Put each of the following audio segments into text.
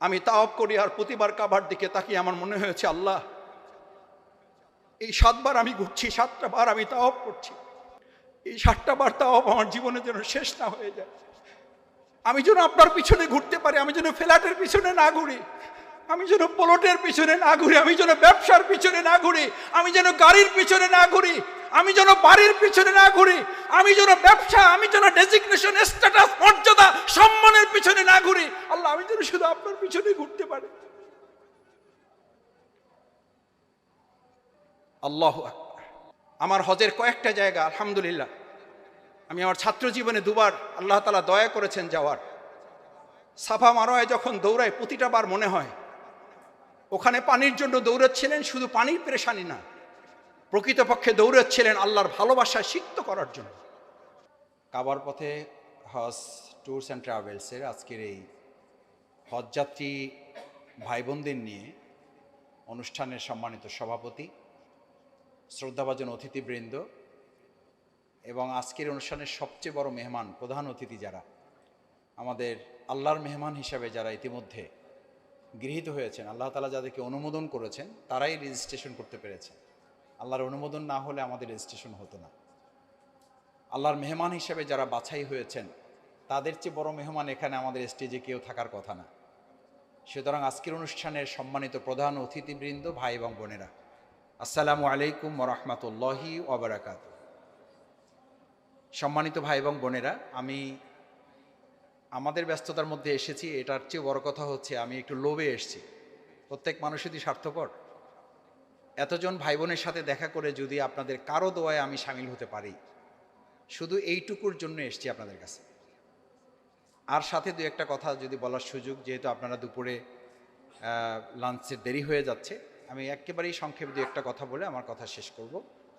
আমি তাওয়াব করি আর প্রতিবার কাবার দিকে তাকিয়ে আমার মনে হয়েছে, আল্লাহ, এই সাতবার আমি ঘুরছি, সাতটা বার আমি তাওয়াব করছি। এই সাতটা বার তাওয়াব আমার জীবনে যেন শেষ না হয়ে যায়। আমি যেন আপনার পিছনে ঘুরতে পারি, আমি যেন ফ্ল্যাটের পিছনে না ঘুরি, আমি যেন প্লটের পিছনে না ঘুরি, আমি যেন ব্যবসার পিছনে না ঘুরি, আমি যেন গাড়ির পিছনে না ঘুরি আমি যেন বাড়ির পিছনে না ঘুরি, আমি যেন ব্যবসা, আমি যেন ডেজিগনেশন স্ট্যাটাস মর্যাদা, সম্মানের পিছনে না ঘুরি, আল্লাহ, আমি যেন শুধু আপনার পিছনে ঘুরতে পারি। আল্লাহ আমার হজের কয়েকটা জায়গা, আলহামদুলিল্লাহ। আমি আমার ছাত্র জীবনে দুবার আল্লাহ তালা দয়া করেছেন যাওয়ার। সাফা মারোয় যখন দৌড়ায়, প্রতিটা বার মনে হয়, ওখানে পানির জন্য দৌড়াচ্ছিলেন, শুধু পানির পেরেশানি না। প্রকৃতপক্ষে দৌড়াচ্ছিলেন আল্লাহর ভালোবাসা সিক্ত করার জন্য। কাবার পথে হজ, ট্যুরস অ্যান্ড ট্রাভেলসের আজকের এই হজযাত্রী ভাই বোনদের নিয়ে অনুষ্ঠানের সম্মানিত সভাপতি, শ্রদ্ধাভাজন অতিথিবৃন্দ এবং আজকের অনুষ্ঠানের সবচেয়ে বড় মেহমান প্রধান অতিথি যারা, আমাদের আল্লাহর মেহমান হিসাবে যারা ইতিমধ্যে গৃহীত হয়েছেন, আল্লাহ তালা যাদেরকে অনুমোদন করেছেন, তারাই রেজিস্ট্রেশন করতে পেরেছেন। আল্লাহর অনুমোদন না হলে আমাদের রেজিস্ট্রেশন হতো না। আল্লাহর মেহমান হিসেবে যারা বাছাই হয়েছেন, তাদের চেয়ে বড় মেহমান এখানে আমাদের স্টেজে কেউ থাকার কথা না। সুতরাং আজকের অনুষ্ঠানের সম্মানিত প্রধান অতিথিবৃন্দ, ভাই এবং বোনেরা, আসসালামু আলাইকুম ওরহমতুল্লাহি ওবরাকাত। সম্মানিত ভাই এবং বোনেরা, আমি আমাদের ব্যস্ততার মধ্যে এসেছি, এটার চেয়ে বড় কথা হচ্ছে আমি একটু লোভে এসেছি। প্রত্যেক মানুষেরই স্বার্থপর। এতজন ভাই বোনের সাথে দেখা করে যদি আপনাদের কারও দোয়ায় আমি সামিল হতে পারি, শুধু এইটুকুর জন্য এসছি আপনাদের কাছে। আর সাথে দু একটা কথা যদি বলার সুযোগ, যেহেতু আপনারা দুপুরে লাঞ্চের দেরি হয়ে যাচ্ছে, আমি একেবারেই সংক্ষেপে দু একটা কথা বলে আমার কথা শেষ করব।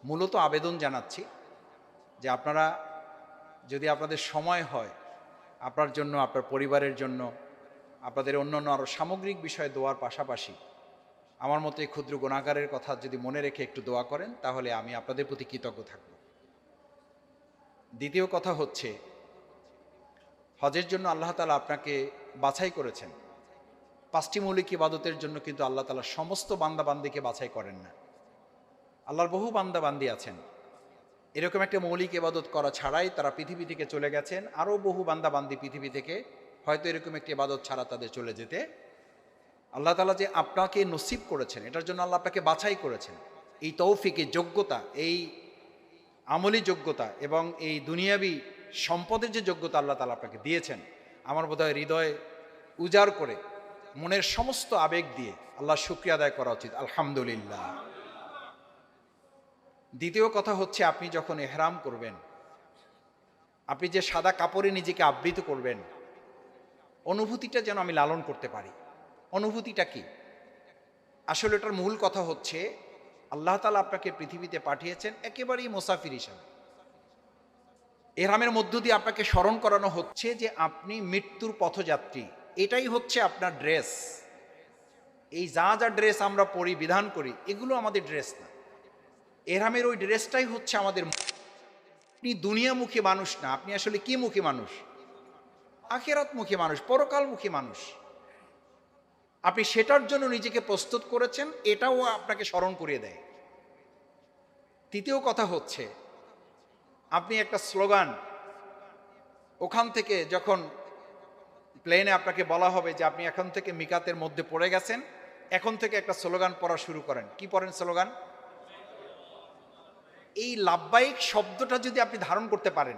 মূলত আবেদন জানাচ্ছি যে আপনারা যদি আপনাদের সময় হয়, আপনার জন্য, আপনার পরিবারের জন্য, আপনাদের অন্য অন্য আরও সামগ্রিক বিষয়ে দোয়ার পাশাপাশি আমার মতো এই ক্ষুদ্র গুণাগারের কথা যদি মনে রেখে একটু দোয়া করেন, তাহলে আমি আপনাদের প্রতি কৃতজ্ঞ থাকব। দ্বিতীয় কথা হচ্ছে, হজের জন্য আল্লাহ তালা আপনাকে বাছাই করেছেন। পাঁচটি মৌলিক ইবাদতের জন্য কিন্তু আল্লাহ তালা সমস্ত বান্দাবান্দিকে বাছাই করেন না। আল্লাহর বহু বান্দাবান্দি আছেন। এরকম একটা মৌলিক ইবাদত করা ছাড়াই তারা পৃথিবী থেকে চলে গেছেন। আরও বহু বান্দাবান্দি পৃথিবী থেকে হয়তো এরকম একটি ইবাদত ছাড়া তাদের চলে যেতে আল্লাহ তালা যে আপনাকে নসিব করেছেন, এটার জন্য আল্লাহ আপনাকে বাছাই করেছেন। এই তৌফিকে যোগ্যতা, এই আমলি যোগ্যতা এবং এই দুনিয়াবি সম্পদের যে যোগ্যতা আল্লাহ তালা আপনাকে দিয়েছেন, আমার বোধহয় হৃদয় উজাড় করে, মনের সমস্ত আবেগ দিয়ে আল্লাহ শুক্রিয়া আদায় করা উচিত। আলহামদুলিল্লাহ। দ্বিতীয় কথা হচ্ছে, আপনি যখন এহরাম করবেন, আপনি যে সাদা কাপড়ে নিজেকে আবৃত করবেন, অনুভূতিটা যেন আমি লালন করতে পারি। অনুভূতিটা কি? আসলে এটার মূল কথা হচ্ছে, আল্লাহ তালা আপনাকে পৃথিবীতে পাঠিয়েছেন একেবারেই মুসাফির হিসাবে। এরামের মধ্য দিয়ে আপনাকে স্মরণ করানো হচ্ছে যে আপনি মৃত্যুর পথযাত্রী। এটাই হচ্ছে আপনার ড্রেস। এই যা যা ড্রেস আমরা পরি, বিধান করি, এগুলো আমাদের ড্রেস না। এরামের ওই ড্রেসটাই হচ্ছে আমাদের আপনি দুনিয়ামুখী মানুষ না, আপনি আসলে কি মুখী মানুষ? আখেরাতমুখী মানুষ, পরকালমুখী মানুষ। আপনি সেটার জন্য নিজেকে প্রস্তুত করেছেন, এটাও আপনাকে স্মরণ করিয়ে দেয়। তৃতীয় কথা হচ্ছে, আপনি একটা স্লোগান, ওখান থেকে যখন প্লেনে আপনাকে বলা হবে যে আপনি এখন থেকে মিকাতের মধ্যে পড়ে গেছেন, এখন থেকে একটা স্লোগান পড়া শুরু করেন। কি পড়েন স্লোগান? এই লাভবাহিক শব্দটা যদি আপনি ধারণ করতে পারেন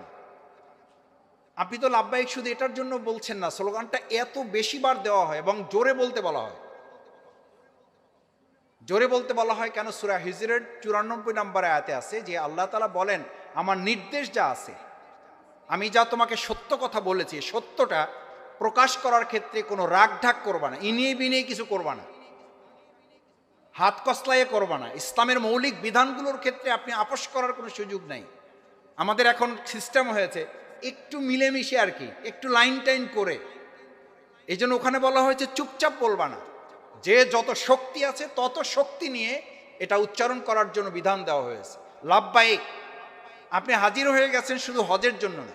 আপনি তো লাভবাহিক, শুধু এটার জন্য বলছেন না, স্লোগানটা এত বেশি বার দেওয়া হয় এবং জোরে বলতে বলা হয়। জোরে বলতে বলা হয় কেন? সুরা হিজরের চুরানব্বই নম্বর আয়াতে আছে যে আল্লাহ তালা বলেন, আমার নির্দেশ যা আছে, আমি যা তোমাকে সত্য কথা বলেছি সত্যটা প্রকাশ করার ক্ষেত্রে কোনো রাগ ঢাক করবা না, ইনিয়ে বিনিয়ে কিছু করবা না। হাত কসলাইয়ে করবা না। ইসলামের মৌলিক বিধানগুলোর ক্ষেত্রে আপনি আপোষ করার কোনো সুযোগ নাই। আমাদের এখন সিস্টেম হয়েছে একটু মিলেমিশে আর কি, একটু লাইন টাইন করে। এই জন্য ওখানে বলা হয়েছে চুপচাপ বলবা না। যে যত শক্তি আছে, তত শক্তি নিয়ে এটা উচ্চারণ করার জন্য বিধান দেওয়া হয়েছে। লাভবাহিক। আপনি হাজির হয়ে গেছেন শুধু হজের জন্য না।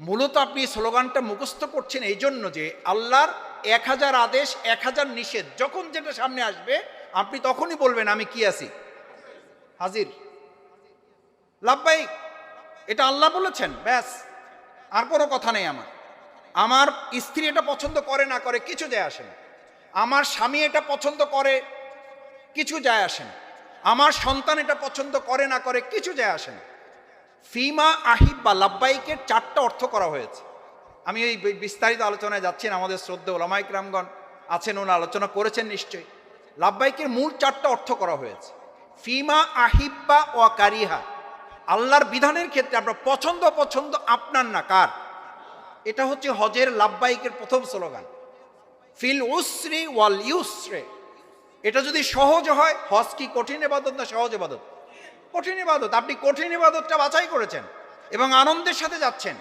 মূলত আপনি স্লোগানটা মুখস্থ করছেন এই জন্য যে আল্লাহর এক হাজার আদেশ, এক হাজার নিষেধ, যখন যেটা সামনে আসবে, আপনি তখনই বলবেন, আমি কি আছি? হাজির। লাভবাই এটা আল্লাহ বলেছেন, ব্যাস। আর কোনো কথা নেই আমার। আমার স্ত্রী এটা পছন্দ করে না করে কিছু যায় আসে না। আমার স্বামী এটা পছন্দ করে, কিছু যায় আসে না। আমার সন্তান এটা পছন্দ করে না করে, কিছু যায় আসে না। ফিমা আহিব বা লাব্বাইকের চারটা অর্থ করা হয়েছে। আমি এই বিস্তারিত আলোচনায় যাচ্ছি না, আমাদের শ্রদ্ধে ওলামাইক রামগণ আছেন ওনা আলোচনা করেছেন নিশ্চয়ই। লাব্বাইকের মূল চারটা অর্থ করা হয়েছে। ফিমা আহিব্বা ও কারিহা। আল্লাহর বিধানের ক্ষেত্রে আমরা পছন্দ পছন্দ আপনার না কার? এটা হচ্ছে হজের লাব্বাইকের প্রথম স্লোগান। ফিল উসরি ওয়াল ইউসরে। এটা যদি সহজ হয়, হজ কি কঠিন এবাদত না সহজ এবাদত কঠিন এবাদত আপনি কঠিন এবাদতটা বাছাই করেছেন এবং আনন্দের সাথে যাচ্ছেন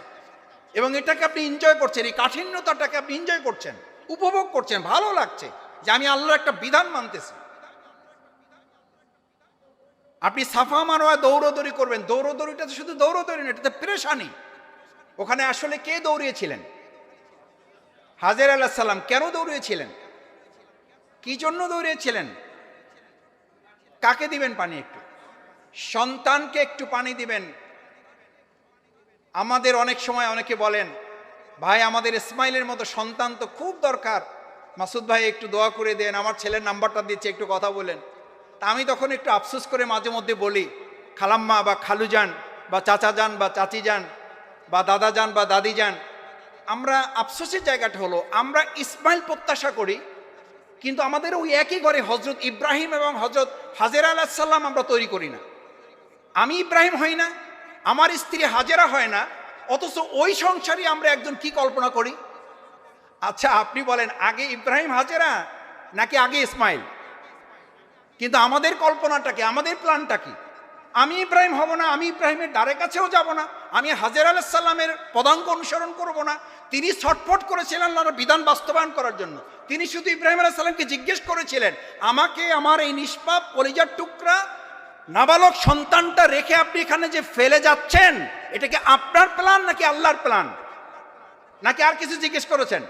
এবং এটাকে আপনি এনজয় করছেন, এই কাঠিন্যতাটাকে আপনি এনজয় করছেন, উপভোগ করছেন, ভালো লাগছে যে আমি আল্লাহর একটা বিধান মানতেছি। আপনি সাফা মারোয়া দৌড়দৌড়ি করবেন। দৌড়দৌড়িটা তো শুধু দৌড়দৌড়ি না এটা এটাতে প্রেশানি। ওখানে আসলে কে দৌড়িয়েছিলেন? হাজের আল্লাহ সাল্লাম কেন দৌড়িয়েছিলেন? কি জন্য দৌড়িয়েছিলেন? কাকে দিবেন পানি একটু? সন্তানকে একটু পানি দিবেন। আমাদের অনেক সময় অনেকে বলেন, ভাই, আমাদের ইসমাইলের মতো সন্তান তো খুব দরকার। মাসুদ ভাই, একটু দোয়া করে দেন, আমার ছেলের নাম্বারটা দিচ্ছে, একটু কথা বলেন। তা আমি তখন একটু আফসোস করে মাঝে মধ্যে বলি, খালাম্মা বা খালু যান বা চাচা যান বা চাচি যান বা দাদা যান বা দাদি যান আমরা আফসোসের জায়গাটা হলো, আমরা ইসমাইল প্রত্যাশা করি, কিন্তু আমাদের ওই একই ঘরে হজরত ইব্রাহিম এবং হজরত হাজেরা আলাহিসাল্লাম আমরা তৈরি করি না। আমি ইব্রাহিম হই না, আমার স্ত্রী হাজেরা হয় না, অথচ ওই সংসারই আমরা একজন কি কল্পনা করি? আচ্ছা আপনি বলেন, আগে ইব্রাহিম হাজেরা নাকি আগে ইসমাইল? কিন্তু আমাদের কল্পনাটা কি? আমাদের প্ল্যানটা কি? আমি ইব্রাহিম হব না, আমি ইব্রাহিমের দ্বারে কাছেও যাব না, আমি হাজের আলাহিসাল্লামের পদাঙ্ক অনুসরণ করব না। তিনি ছটফট করেছিলেন আল্লাহর বিধান বাস্তবায়ন করার জন্য। তিনি শুধু ইব্রাহিম আলাহিসাল্লামকে জিজ্ঞেস করেছিলেন, আমাকে আমার এই নিষ্পাপ পরিজার টুকরা নাবালক সন্তানটা রেখে আপনি এখানে যে ফেলে যাচ্ছেন, এটা কি আপনার প্ল্যান নাকি আল্লাহর প্ল্যান? নাকি আর কিছু জিজ্ঞেস করেছেন?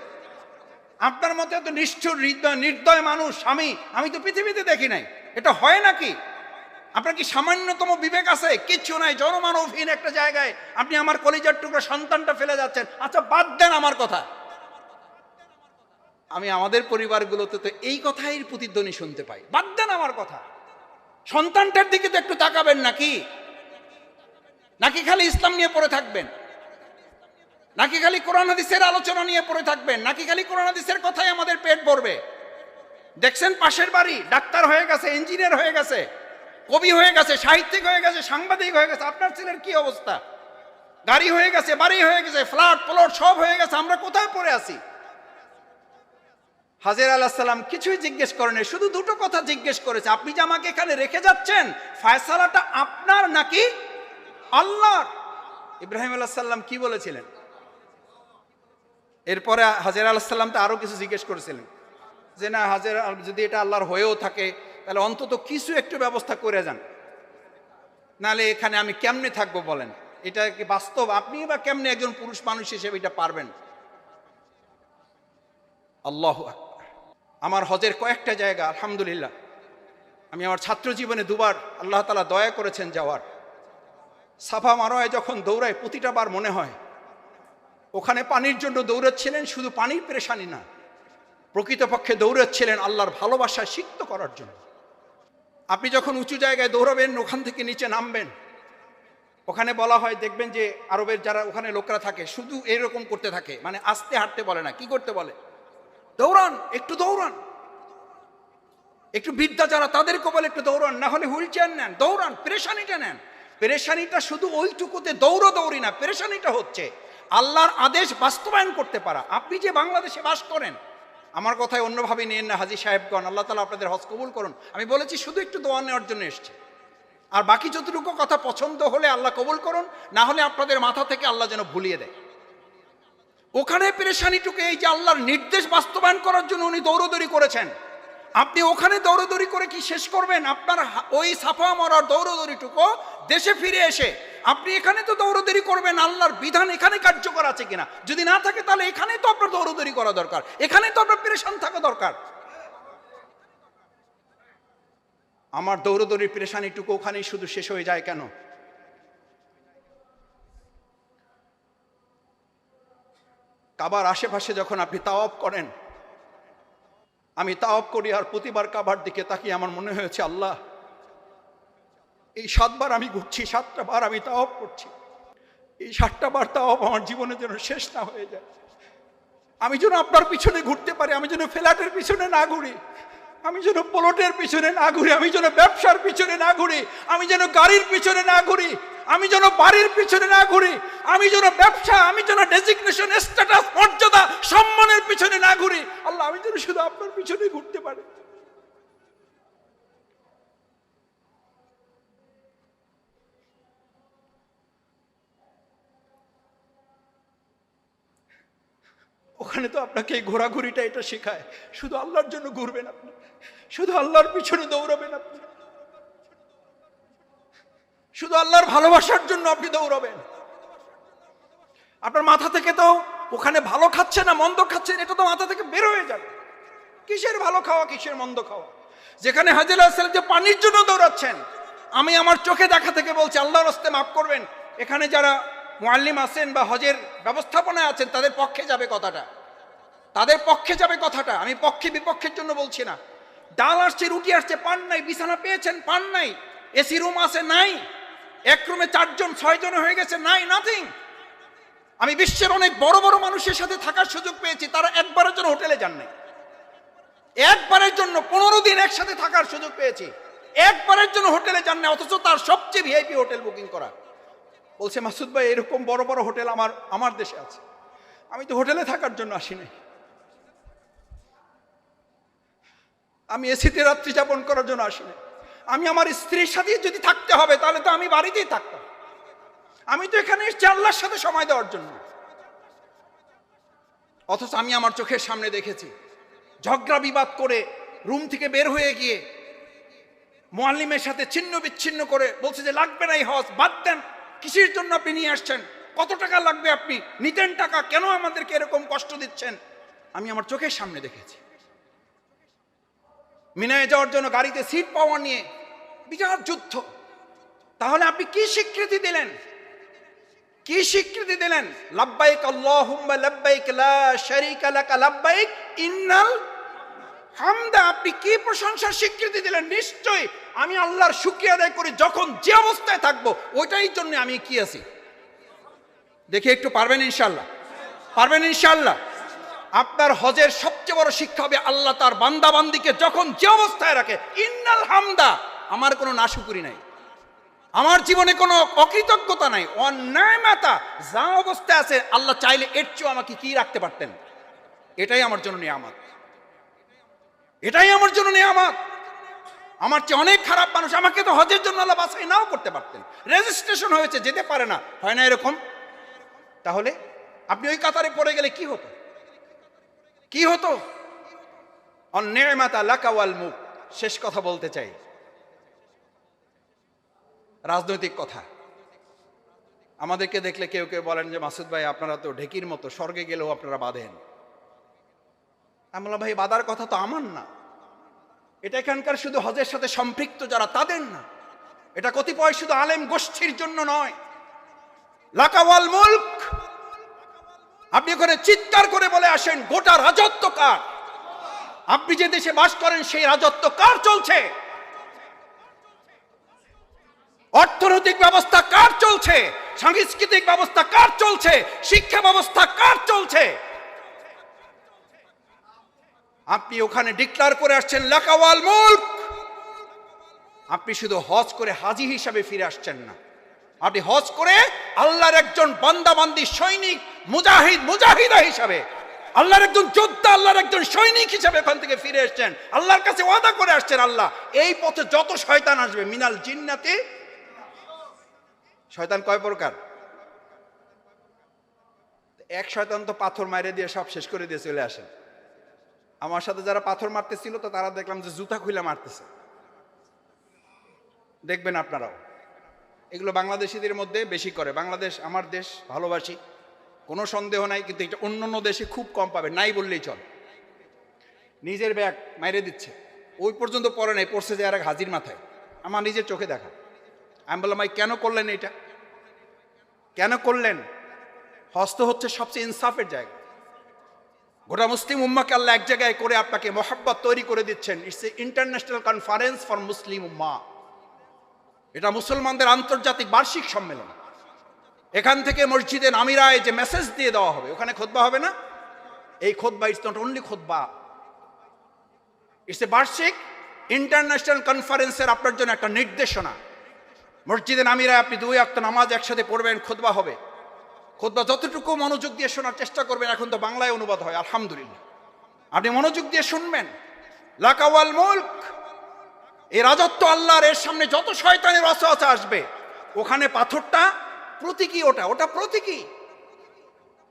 আপনার মতো এত নিষ্ঠুর নির্দয় মানুষ, আমি আমি তো পৃথিবীতে দেখি নাই। এটা হয় নাকি? আপনার কি সামান্যতম বিবেক আছে? কিচ্ছু নাই জনমানবহীন একটা জায়গায় আপনি আমার কলিজার টুকরো সন্তানটা ফেলে যাচ্ছেন। আচ্ছা বাদ দেন আমার কথা। আমি আমাদের পরিবারগুলোতে তো এই কথাই প্রতিধ্বনি শুনতে পাই। বাদ দেন আমার কথা। সন্তানটার দিকে তো একটু তাকাবেন নাকি? নাকি খালি ইসলাম নিয়ে পড়ে থাকবেন? নাকি খালি কোরআন হাদিসের আলোচনা নিয়ে পড়ে থাকবেন? নাকি খালি কোরআন হাদিসের কথাই আমাদের পেট ভরবে? দেখছেন পাশের বাড়ি, ডাক্তার হয়ে গেছে ইঞ্জিনিয়ার হয়ে গেছে, কবি হয়ে গেছে, সাহিত্যিক হয়ে গেছে, সাংবাদিক হয়ে গেছে, আপনার ছেলের কি অবস্থা? গাড়ি হয়ে গেছে, বাড়ি হয়ে গেছে, ফ্ল্যাট, প্লট সব হয়ে গেছে, আমরা কোথায় পড়ে আছি? হাজির আল্লাহ সাল্লাম কিছুই জিজ্ঞেস করেনি, শুধু দুটো কথা জিজ্ঞেস করেছে, আপনি যে আমাকে এখানে রেখে যাচ্ছেন, ফায়সালাটা আপনার নাকি আল্লাহর? ইব্রাহিম আল্লাহ সাল্লাম কি বলেছিলেন? এরপরে হাজির আল্লাহ সাল্লাম তো আরও কিছু জিজ্ঞেস করেছিলেন। যে না, হাজির যদি এটা আল্লাহর হয়েও থাকে, তাহলে অন্তত কিছু একটু ব্যবস্থা করে যান। নাহলে এখানে আমি কেমনে থাকব বলেন? এটা কি বাস্তব? আপনি বা কেমনে একজন পুরুষ মানুষ হিসেবে এটা পারবেন? আল্লাহ আমার হজের কয়েকটা জায়গা, আলহামদুলিল্লাহ। আমি আমার ছাত্র জীবনে দুবার আল্লাহ তালা দয়া করেছেন যাওয়ার। সাফা মারোয় যখন দৌড়ায়, প্রতিটা বার মনে হয়, ওখানে পানির জন্য দৌড়াচ্ছিলেন, শুধু পানির পেরেশানি না প্রকৃতপক্ষে দৌড়াচ্ছিলেন আল্লাহর ভালোবাসা সিক্ত করার জন্য। আপনি যখন উঁচু জায়গায় দৌড়াবেন, ওখান থেকে নিচে নামবেন, ওখানে বলা হয়, দেখবেন যে আরবের যারা ওখানে লোকরা থাকে, শুধু এরকম করতে থাকে মানে আস্তে হাঁটতে বলে না, কি করতে বলে? দৌড়ান, একটু দৌড়ান। একটু বিদ্যা যারা তাদেরকে বলে একটু দৌড়ান, না হলে হুইল চেয়ার নেন, দৌড়ান, পেরেশানিটা নেন। পেরেশানিটা শুধু ওইটুকুতে দৌড়ো দৌড়ি না, পেরেশানিটা হচ্ছে আল্লাহর আদেশ বাস্তবায়ন করতে পারা। আপনি যে বাংলাদেশে বাস করেন আমার কথায় অন্যভাবে নিয়েন না, হাজি সাহেবগণ, আল্লাহ তালা আপনাদের হজ কবুল করুন। আমি বলেছি, শুধু একটু দোয়া নেওয়ার জন্য এসছে। আর বাকি যতটুকু কথা পছন্দ হলে আল্লাহ কবুল করুন, না হলে আপনাদের মাথা থেকে আল্লাহ যেন ভুলিয়ে দেয়। ওখানে পেরেশানিটুকু এই যে আল্লাহর নির্দেশ বাস্তবায়ন করার জন্য উনি দৌড়দৌড়ি করেছেন। আপনি ওখানে দৌড়দৌড়ি করে কি শেষ করবেন? আপনার ওই সাফা মরার দৌড়দৌড়িটুকু দেশে ফিরে এসে আপনি এখানে তো দৌড়দৌড়ি করবেন, আল্লাহর বিধান এখানে কার্যকর আছে কিনা? যদি না থাকে তাহলে এখানেই তো আপনার দৌড়দৌড়ি করা দরকার। এখানেই তো আপনার পেরেশান থাকা দরকার। আমার দৌড়দৌড়ির পেরেশানিটুকু ওখানেই শুধু শেষ হয়ে যায় কেন? কাবার আশেপাশে যখন আপনি তাওয়াব করেন আমি তাওয়াব করি আর প্রতিবার কাবার দিকে তাকিয়ে আমার মনে হয়েছে, আল্লাহ, এই সাতবার আমি ঘুরছি, সাতটা বার আমি তাওয়াব করছি। এই সাতটা বার তাওয়াব আমার জীবনে যেন শেষ না হয়ে যায়। আমি যেন আপনার পিছনে ঘুরতে পারি, আমি যেন ফ্ল্যাটের পিছনে না ঘুরি, আমি যেন প্লটের পিছনে না ঘুরি, আমি যেন ব্যবসার পিছনে না ঘুরি, আমি যেন গাড়ির পিছনে না ঘুরি আমি যেন বাড়ির পিছনে না ঘুরি, আমি যেন ব্যবসা, আমি যেন ডেজিগনেশন স্ট্যাটাস মর্যাদা, সম্মানের পিছনে না ঘুরি, আল্লাহ, আমি যেন শুধু আপনার পিছনে ঘুরতে পারি। ওখানে তো আপনাকে এই ঘোরাঘুরিটা এটা শেখায়, শুধু আল্লাহর জন্য ঘুরবেন আপনি, শুধু আল্লাহর পিছনে দৌড়াবেন আপনি। শুধু আল্লাহর ভালোবাসার জন্য আপনি দৌড়াবেন। আপনার মাথা থেকে তো ওখানে ভালো খাচ্ছে না মন্দ খাচ্ছেন এটা তো মাথা থেকে বের হয়ে যাবে। কিসের ভালো খাওয়া, কিসের মন্দ খাওয়া? যেখানে হাজির আসসালাম যে পানির জন্য দৌড়াচ্ছেন, আমি আমার চোখে দেখা থেকে বলছি, আল্লাহর হস্তে মাফ করবেন। এখানে যারা মুআল্লিম আছেন বা হজের ব্যবস্থাপনায় আছেন, তাদের পক্ষে যাবে কথাটা। তাদের পক্ষে যাবে কথাটা। আমি পক্ষে বিপক্ষের জন্য বলছি না। ডাল আসছে, রুটি আসছে, পান নাই, বিছানা পেয়েছেন, পান নাই, এসি রুম আছে, নাই। এক রুমে চারজন, ছয়জন হয়ে গেছে, নাই নাথিং আমি বিশ্বের অনেক বড় বড় মানুষের সাথে থাকার সুযোগ পেয়েছি, তারা একবারের জন্য হোটেলে যান নাই। একবারের জন্য পনেরো দিন একসাথে থাকার সুযোগ পেয়েছি। একবারের জন্য হোটেলে যান না অথচ তার সবচেয়ে ভিআইপি হোটেল বুকিং করা। বলছে, মাসুদ ভাই, এরকম বড় বড় হোটেল আমার আমার দেশে আছে। আমি তো হোটেলে থাকার জন্য আসিনি আমি এসিতে রাত্রি যাপন করার জন্য আসিনি আমি আমার স্ত্রীর সাথে যদি থাকতে হবে, তাহলে তো আমি বাড়িতেই থাকতাম। আমি তো এখানে এসেছি আল্লাহর সাথে সময় দেওয়ার জন্য। অথচ আমি আমার চোখের সামনে দেখেছি, ঝগড়া বিবাদ করে রুম থেকে বের হয়ে গিয়ে মোয়াল্লিমের সাথে ছিন্ন বিচ্ছিন্ন করে বলছে যে, লাগবে না এই হজ, বাদ দেন। কিসের জন্য আপনি নিয়ে আসছেন? কত টাকা লাগবে আপনি? নিতেন টাকা, কেন আমাদেরকে এরকম কষ্ট দিচ্ছেন? আমি আমার চোখের সামনে দেখেছি। মিনায় যাওয়ার জন্য গাড়িতে সিট পাওয়া নিয়ে বিরাট যুদ্ধ। তাহলে আপনি কি স্বীকৃতি দিলেন? কি স্বীকৃতি দিলেন? লাব্বাইক আল্লাহুম্মা, লাব্বাইক লা শারীকা লাকা, লাব্বাইক ইন্নাল হামদা। আপনি কি প্রশংসার স্বীকৃতি দিলেন? নিশ্চয়ই আমি আল্লাহর শুকরিয়া আদায় করি যখন যে অবস্থায় থাকব, ওইটাই জন্য আমি কি আছি। দেখি একটু পারবেন ইনশাল্লাহ পারবেন ইনশাল্লাহ আপনার হজের সবচেয়ে বড় শিক্ষা হবে আল্লাহ তার বান্দাবান্দিকে যখন যে অবস্থায় রাখে, ইন্নাল হামদা আমার কোনো নাশুকুরি নাই। আমার জীবনে কোনো অকৃতজ্ঞতা নাই। অন্যায় মাতা যা অবস্থায় আছে, আল্লাহ চাইলে এর চেয়েও আমাকে কি রাখতে পারতেন? এটাই আমার জন্য নিয়ামত। এটাই আমার জন্য নিয়ামত। আমার চেয়ে অনেক খারাপ মানুষ আমাকে তো হজের জন্য আল্লাহ বাছাই নাও করতে পারতেন। রেজিস্ট্রেশন হয়েছে, যেতে পারে না। হয় না এরকম? তাহলে আপনি ওই কাতারে পড়ে গেলে কি হতো? কি হতো? অন্যায় মাতা লাকাওয়াল মুখ শেষ কথা বলতে চাই। রাজনৈতিক কথা। আমাদেরকে দেখলে কেউ কেউ বলেন যে, মাসুদ ভাই, আপনারা তো ঢেকির মতো, স্বর্গে গেলেও আপনারা বাঁধেন। আমি বললাম ভাই, বাঁধার কথা তো আমার না। এটা এখানকার শুধু হজের সাথে সম্পৃক্ত যারা, তাদের না। এটা কতিপয় শুধু আলেম গোষ্ঠীর জন্য নয়। লাকাওয়াল মুল্ক আপনি ওখানে চিৎকার করে বলে আসেন, গোটা রাজত্ব কার? আপনি যে দেশে বাস করেন, সেই রাজত্ব কার চলছে? অর্থনৈতিক ব্যবস্থা কার চলছে? সাংস্কৃতিক ব্যবস্থা কার চলছে? শিক্ষা ব্যবস্থা কার চলছে? আপনি ওখানে ডিক্লার করে আসছেন, লাকাওয়াল মুল্ক! আপনি শুধু হজ করে হাজি হিসাবে ফিরে আসছেন না। আপনি হজ করে আল্লাহর একজন বান্দাবান্দি সৈনিক মুজাহিদ, মুজাহিদা হিসাবে। আল্লাহর একজন যোদ্ধা, আল্লাহর একজন সৈনিক হিসাবে ওখান থেকে ফিরে এসছেন। আল্লাহর কাছে ওয়াদা করে আসছেন আল্লাহ, এই পথে যত শয়তান আসবে, মিনাল জিন্নাতে। শয়তান কয় প্রকার? এক শয়তান তো পাথর মাইরে দিয়ে সব শেষ করে দিয়ে চলে আসেন আমার সাথে যারা পাথর মারতেছিল, তো তারা দেখলাম যে জুতা খুলে মারতেছে। দেখবেন আপনারাও। এগুলো বাংলাদেশিদের মধ্যে বেশি করে। বাংলাদেশ, আমার দেশ, ভালোবাসি। কোনো সন্দেহ নাই, কিন্তু এটা অন্য অন্য দেশে খুব কম পাবে, নাই বললেই চল। নিজের ব্যাগ মাইরে দিচ্ছে। ওই পর্যন্ত পরে নাই, পড়ছে যে আর এক হাজির মাথায়। আমার নিজের চোখে দেখা। আমি বললাম, ভাই, কেন করলেন এটা? কেন করলেন? হস্ত হচ্ছে সবচেয়ে ইনসাফের জায়গা। গোটা মুসলিম উম্মাকে আল্লাহ এক জায়গায় করে আপনাকে মহাব্বত তৈরি করে দিচ্ছেন। It's a international conference for Muslim উম্মা এটা মুসলমানদের আন্তর্জাতিক বার্ষিক সম্মেলন। এখান থেকে মসজিদে নামিরায় যে মেসেজ দিয়ে দেওয়া হবে, ওখানে খোদবা হবে না? এই খোদবা ইটস নট অনলি খোদবা ইটস এ বার্ষিক ইন্টারন্যাশনাল কনফারেন্সের আপনার জন্য একটা নির্দেশনা। মসজিদে নামিরায় আপনি দুই আক্ত নামাজ একসাথে পড়বেন, খোদবা হবে। খোদবা যতটুকু মনোযোগ দিয়ে শোনার চেষ্টা করবেন, এখন তো বাংলায় অনুবাদ হয়, আলহামদুলিল্লাহ। আপনি মনোযোগ দিয়ে শুনবেন। লাকাওয়াল মুল্ক, এই রাজত্ব আল্লাহর, এর সামনে যত শয়তানের অসহসা আসবে, ওখানে পাথরটা প্রতীকী ওটা ওটা প্রতীকী।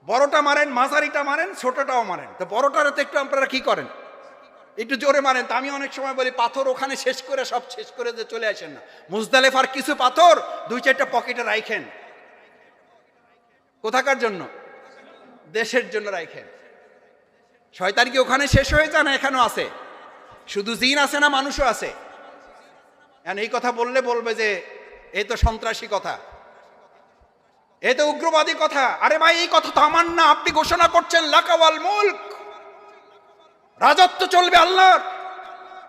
বড়টা মারেন, মাঝারিটা মারেন, ছোটটাও মারেন। তো বড়টারে তো একটু আপনারা কি করেন? একটু জোরে মারেন। তা আমি অনেক সময় বলি, পাথর ওখানে শেষ করে, সব শেষ করে যে চলে আসেন না। মুজদালেফার কিছু পাথর দুই চারটা পকেটে রাইখেন। কোথাকার জন্য? দেশের জন্য রাইখেন। শয়তান কি ওখানে শেষ হয়ে যায় না এখানেও আছে? শুধু জিন আছে না মানুষও আছে? এই কথা বললে বলবে যে এই তো সন্ত্রাসী কথা। এই তো উগ্রবাদী কথা। আরে ভাই, এই কথা তো আমার না। আপনি ঘোষণা করছেন লাকাওয়াল মুল্ক। রাজত্ব চলবে আল্লাহর।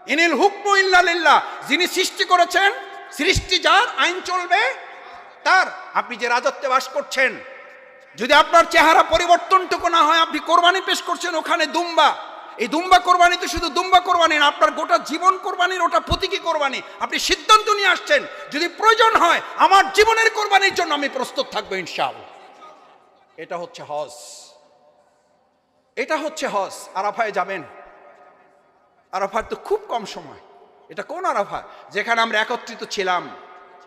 ইনিল হুকমু ইল্লালিল্লাহ। যিনি সৃষ্টি করেছেন, সৃষ্টি যার, আইন চলবে তার। আপনি যে রাজত্বে বাস করছেন, যদি আপনার চেহারা পরিবর্তনটুকু না হয়, আপনি কোরবানি পেশ করছেন, ওখানে দুম্বা। এই দুম্বা কোরবানি তো শুধু দুম্বা কোরবানি না, আপনার গোটা জীবন কোরবানির, ওটা প্রতীকী কোরবানি। আপনি সিদ্ধান্ত নিয়ে আসছেন, যদি প্রয়োজন হয়, আমার জীবনের কোরবানির জন্য আমি প্রস্তুত থাকব ইনশাল এটা হচ্ছে হজ। এটা হচ্ছে হজ। আরাফায় যাবেন। আরাফার তো খুব কম সময়। এটা কোন আরাফা? যেখানে আমরা একত্রিত ছিলাম।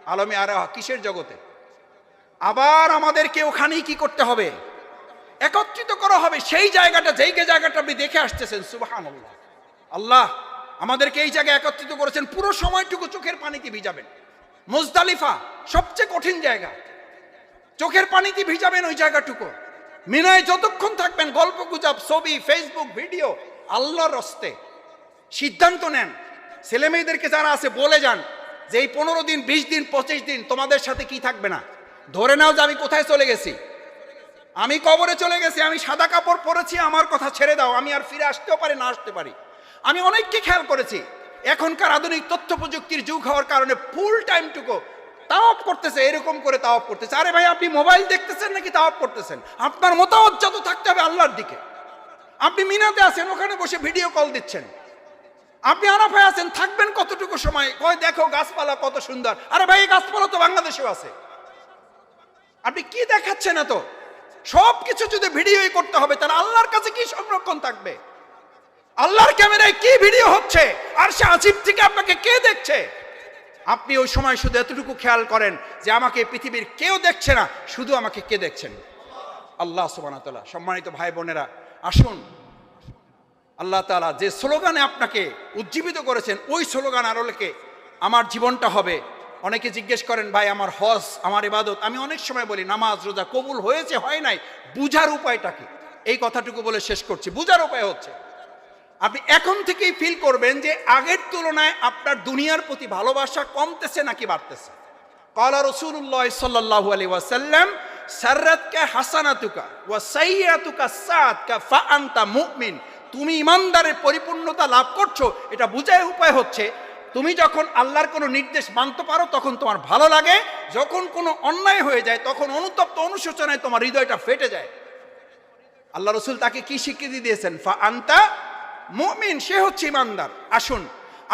আলমে আরাফা, কিসের জগতে? আবার আমাদেরকে ওখানেই কি করতে হবে? একত্রিত করা হবে সেই জায়গাটা যেই জায়গাটা আপনি দেখে আসতেছেন সুবাহান আল্লাহ আল্লাহ আমাদেরকে এই জায়গায় একত্রিত করেছেন, পুরো সময়টুকু চোখের পানিতে ভিজাবেন। মুজদালিফা সবচেয়ে কঠিন জায়গা। চোখের পানিতে ভিজাবেন ওই জায়গাটুকু। মিনায় যতক্ষণ থাকবেন, গল্প গুজব, ছবি ফেসবুক ভিডিও আল্লাহর রস্তে। সিদ্ধান্ত নেন। ছেলে মেয়েদেরকে যারা আছে, বলে যান যে এই পনেরো দিন, বিশ দিন, পঁচিশ দিন তোমাদের সাথে কি থাকবে না? ধরে নাও যে আমি কোথায় চলে গেছি। আমি কবরে চলে গেছি, আমি সাদা কাপড় পরেছি, আমার কথা ছেড়ে দাও, আমি আর ফিরে আসতেও পারি না, আসতে পারি। আমি অনেককে খেয়াল করেছি, এখনকার আধুনিক তথ্য প্রযুক্তির যুগ হওয়ার কারণে ফুল টাইমটুকু তাওয়াপ করতেছে, এরকম করে তাওয়াপ করতেছে। আরে ভাই, আপনি মোবাইল দেখতেছেন নাকি তাওয়াপ করতেছেন? আপনার মতামত থাকতে হবে আল্লাহর দিকে। আপনি মিনাতে আছেন, ওখানে বসে ভিডিও কল দিচ্ছেন। আপনি আরাফায় আছেন, থাকবেন কতটুকু সময়? কয় দেখো গাছপালা কত সুন্দর। আরে ভাই গাছপালা তো বাংলাদেশেও আছে। আপনি কি দেখাচ্ছেন এত? সব কিছু যদি ভিডিওই করতে হবে, তাহলে আল্লাহর কাছে কি সংরক্ষণ থাকবে? আল্লাহর ক্যামেরায় কি ভিডিও হচ্ছে? আর সে আজিব থেকে আপনাকে কে দেখছে? আপনি ওই সময় শুধু এতটুকু খেয়াল করেন যে আমাকে পৃথিবীর কেউ দেখছে না, শুধু আমাকে কে দেখছেন? আল্লাহ সুবানাতলা সম্মানিত ভাই বোনেরা, আসুন। আল্লাহ তালা যে স্লোগানে আপনাকে উজ্জীবিত করেছেন, ওই স্লোগান আরও লেখে, আমার জীবনটা হবে অনেকে জিজ্ঞেস করেন, ভাই, আমার হজ, আমার ইবাদত? আমি অনেক সময় বলি, নামাজ, রোজা কবুল হয়েছে, হয় নাই? বুঝার উপায়টা কি? এই কথাটুকু বলে শেষ করছি। বুঝার উপায় হচ্ছে, আপনি এখন থেকেই ফিল করবেন যে আগের তুলনায় আপনার দুনিয়ার প্রতি ভালোবাসা কমতেছে নাকি বাড়তেছে? কলা রসুল্লাহ সাল্লাহু আলী ওয়াসাল্লাম, সার্রাতকা হাসানাতুকা ওয়া সাইয়াতুকা সাতকা ফা আনতা মুমিন। তুমি ইমানদারের পরিপূর্ণতা লাভ করছ, এটা বুঝায় উপায় হচ্ছে তুমি যখন আল্লাহর কোনো নির্দেশ মানতে পারো, তখন তোমার ভালো লাগে। যখন কোনো অন্যায় হয়ে যায়, তখন অনুতপ্ত অনুশোচনায় তোমার হৃদয়টা ফেটে যায়। আল্লাহ রসুল তাকে কি স্বীকৃতি দিয়েছেন? ফা আন্তা মুমিন, সে হচ্ছে ইমানদার। আসুন,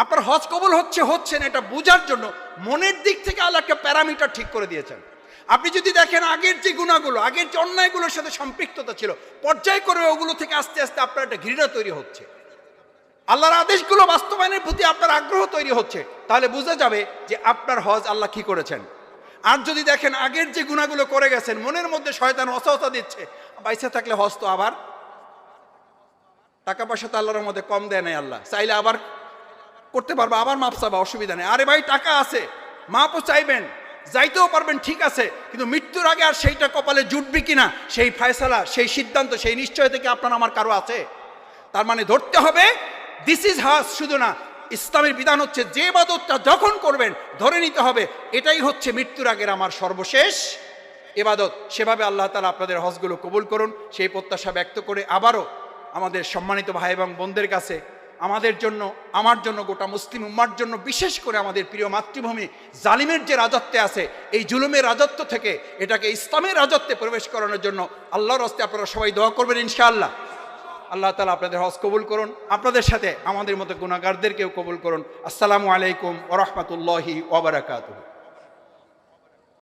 আপনার হজ কবুল হচ্ছে হচ্ছে না, এটা বোঝার জন্য মনের দিক থেকে আল্লাহ একটা প্যারামিটার ঠিক করে দিয়েছেন। আপনি যদি দেখেন আগের যে গুণাগুলো, আগের যে অন্যায়গুলোর সাথে সম্পৃক্ততা ছিল পর্যায় করে ওগুলো থেকে আস্তে আস্তে আপনার একটা ঘৃণা তৈরি হচ্ছে। আল্লাহর আদেশগুলো বাস্তবায়নের প্রতি আপনার আগ্রহ তৈরি হচ্ছে, তাহলে বোঝা যাবে যে আপনার হজ আল্লাহ কি করেছেন। আর যদি দেখেন আগের যে গুণাগুলো করে গেছেন, মনের মধ্যে শয়তান অসহতা দিচ্ছে, বাইসে থাকলে হজ তো আবার টাকা পয়সা তো আল্লাহর মধ্যে কম দেয় নাই আল্লাহ, চাইলে আবার করতে পারব, আবার মাপ চাবা, অসুবিধা নেই। আরে ভাই, টাকা আছে, মাপও চাইবেন, যাইতেও পারবেন, ঠিক আছে, কিন্তু মৃত্যুর আগে আর সেইটা কপালে জুটবে কিনা, সেই ফয়সালা, সেই সিদ্ধান্ত, সেই নিশ্চয় থেকে আপনার, আমার কারও আছে? তার মানে ধরতে হবে দিস ইজ হাস শুধু না, ইসলামের বিধান হচ্ছে যে বাদতটা যখন করবেন, ধরে নিতে হবে, এটাই হচ্ছে মৃত্যুর আগের আমার সর্বশেষ এবাদত সেভাবে আল্লাহ তালা আপনাদের হজগুলো কবুল করুন। সেই প্রত্যাশা ব্যক্ত করে আবারও আমাদের সম্মানিত ভাই এবং বোনদের কাছে, আমাদের জন্য, আমার জন্য, গোটা মুসলিম উম্মার জন্য, বিশেষ করে আমাদের প্রিয় মাতৃভূমি, জালিমের যে রাজত্বে আছে, এই জুলুমের রাজত্ব থেকে এটাকে ইসলামের রাজত্বে প্রবেশ করানোর জন্য আল্লাহর হস্তে আপনারা সবাই দোয়া করবেন ইনশাআল্লাহ। আল্লাহ তালা আপনাদের হজ কবুল করুন, আপনাদের সাথে আমাদের মতো গুণাগারদেরকেও কবুল করুন। আসসালামু আলাইকুম ওরহমতুল্লাহি ওবরাকাতুহ